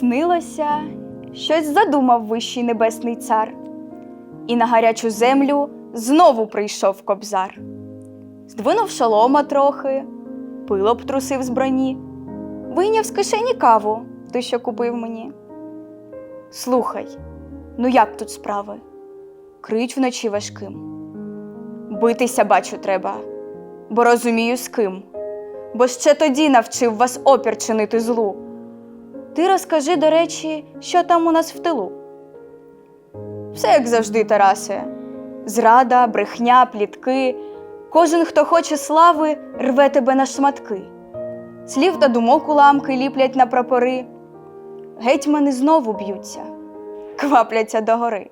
Снилося, щось задумав вищий небесний цар, і на гарячу землю знову прийшов кобзар. Здвинув шолома трохи, пило б трусив з броні, вийняв з кишені каву, ти що купив мені. Слухай, ну як тут справи? Крить вночі важким. Битися, бачу, треба, бо розумію з ким. Бо ще тоді навчив вас опір чинити злу. Ти розкажи, до речі, що там у нас в тилу. Все як завжди, Тарасе. Зрада, брехня, плітки. Кожен, хто хоче слави, рве тебе на шматки. Слів та думок уламки ліплять на прапори. Гетьмани знову б'ються, квапляться до гори.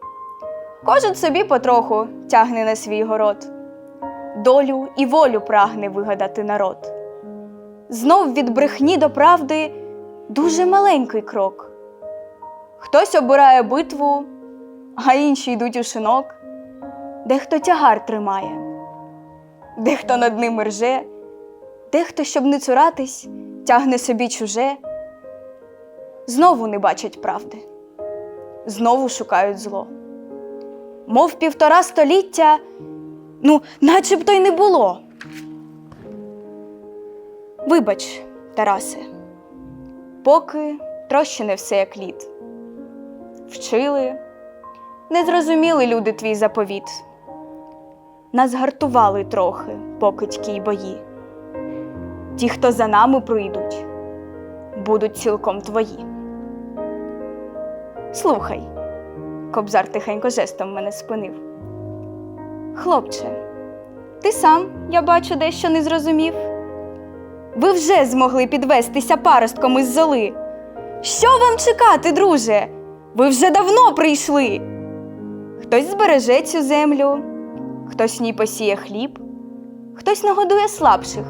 Кожен собі потроху тягне на свій город. Долю і волю прагне вигадати народ. Знов від брехні до правди дуже маленький крок. Хтось обирає битву, а інші йдуть у шинок, дехто тягар тримає, дехто над ним рже, дехто, щоб не цуратись, тягне собі чуже. Знову не бачать правди, знову шукають зло. Мов півтора століття, ну, начебто й не було. Вибач, Тарасе, поки трощи не все як лід. Вчили, не зрозуміли люди твій заповіт. Нас гартували трохи покидьки й бої. Ті, хто за нами прийдуть, будуть цілком твої. Слухай, кобзар тихенько жестом мене спинив. Хлопче, ти сам, я бачу, дещо не зрозумів. Ви вже змогли підвестися паростком із золи. Що вам чекати, друже? Ви вже давно прийшли. Хтось збереже цю землю, хтось в ній посіє хліб, хтось нагодує слабших,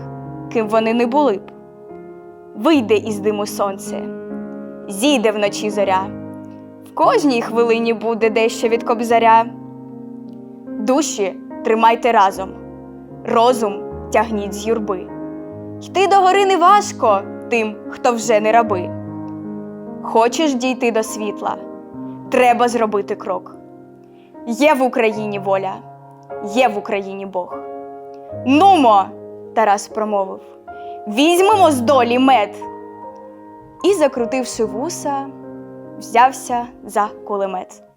ким вони не були б. Вийде із диму сонце, зійде вночі зоря. В кожній хвилині буде дещо від кобзаря. Душі тримайте разом, розум тягніть з юрби. Йти до гори не важко тим, хто вже не раби. Хочеш дійти до світла, треба зробити крок. Є в Україні воля, є в Україні Бог. Нумо, Тарас промовив, візьмемо з долі мед. І, закрутивши вуса, взявся за кулемет.